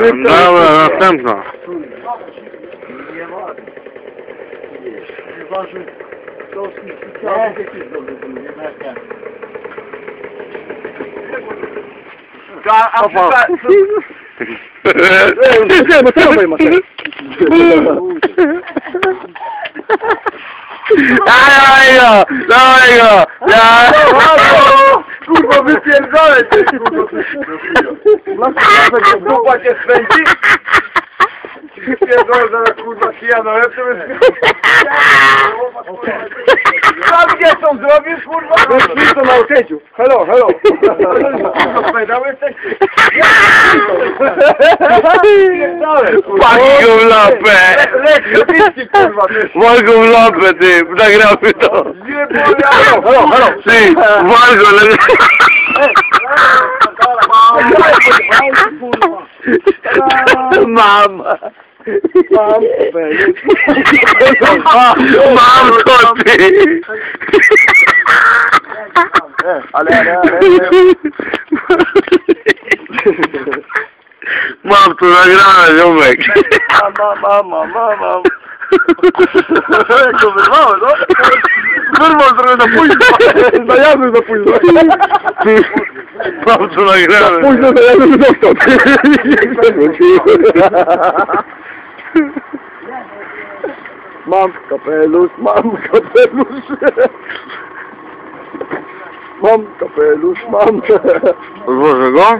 Да, нastępna. Nie ma. Chyba, że to jest specjalnie jakieś dobre, nie ma jak Opa. Ty, bo co masz? Daj go, daj go. Kurwa, wypierdolę cię, kurwa. Dupa cię spędzi? Wypierdolę zaraz, kurwa, kijano, ja to jest... Wyszliśmy na osięciu. Hello, hello. Opowiadamy teksty. Pakił lopę. Leć, leć, kurwa. Ty. Nagramy to. Hello, hello, hello. Ty, wolgą lopę. Mam. Mam, Mam to ty. Ale, ale, ale... Mam to nagrane, ziomek. Mama, mama, mama. Jak to wyrwało, no? Wyrwał trochę na późno. Zajadłem za późno. Mam to nagrane. Późno zajadłem doktor. Mam kapelusz, mam kapelusz. Mam, to Was mam. Złożę go?